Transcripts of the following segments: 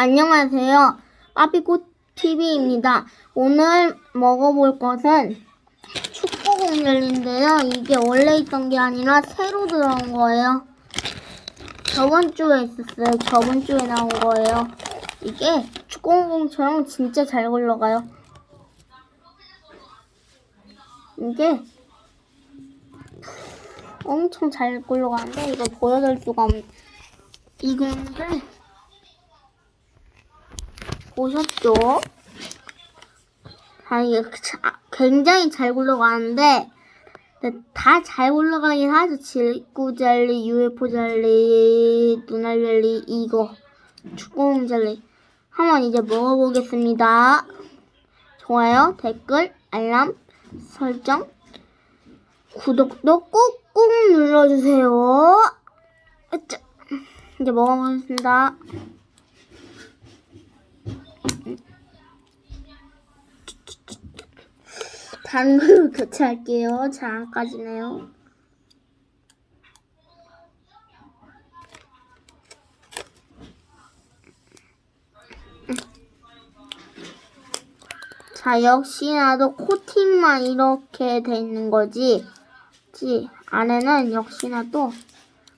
안녕하세요. 빠삐꼬 TV입니다. 오늘 먹어볼 것은 축구공 젤리인데요. 이게 원래 있던 게 아니라 새로 들어온 거예요. 저번 주에 있었어요. 저번 주에 나온 거예요. 이게 축구공처럼 진짜 잘 굴러가요. 이게 엄청 잘 굴러가는데 이거 보여줄 수가 없. 이건데 보셨죠? 아 이게 자- 굉장히 잘 굴러가는데 다잘 굴러가긴 하죠. 질구 젤리, UFO 젤리, 눈알 젤리 이거 축구공 젤리 한번 이제 먹어보겠습니다. 좋아요, 댓글, 알람, 설정, 구독도 꾹꾹 눌러주세요. 이제 먹어보겠습니다. 걸로 교체할게요. 잘 안 까지네요. 자, 역시나도 코팅만 이렇게 돼 있는 거지. 지 안에는 역시나 또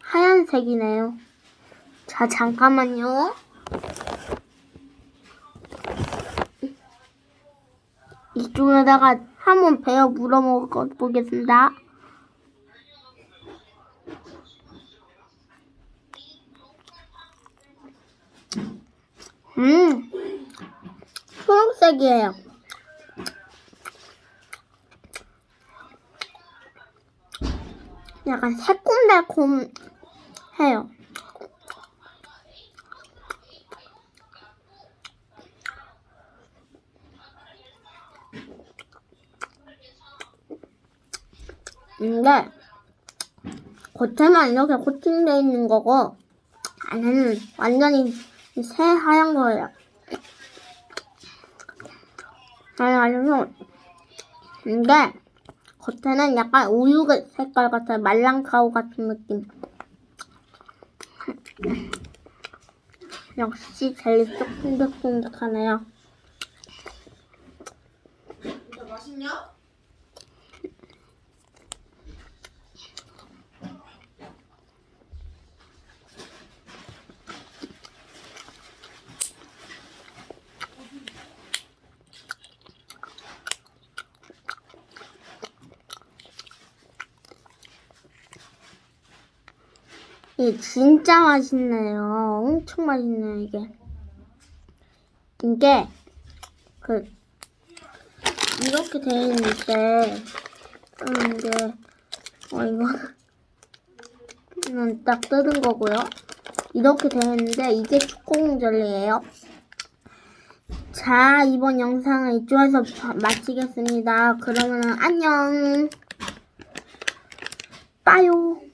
하얀색이네요. 자, 잠깐만요. 이쪽에다가 한번 베어 물어 먹어 보겠습니다. 음, 초록색이에요. 약간 새콤달콤해요. 근데 겉에만 이렇게 코팅되어 있는 거고 안에는 완전히 새 하얀 거예요. 그래가지고 근데 겉에는 약간 우유 색깔 같아요. 말랑카우 같은 느낌. 역시 젤리 쫀득쫀득하네요. 진짜 맛있냐? 이게 진짜 맛있네요. 엄청 맛있네요, 이게. 이게, 그, 이렇게 돼 있는데, 음, 이게, 어, 이거, 이건 딱 뜯은 거고요. 이렇게 돼 있는데, 이게 축구공 젤리예요. 자, 이번 영상은 이쪽에서 바- 마치겠습니다. 그러면은 안녕. 빠요.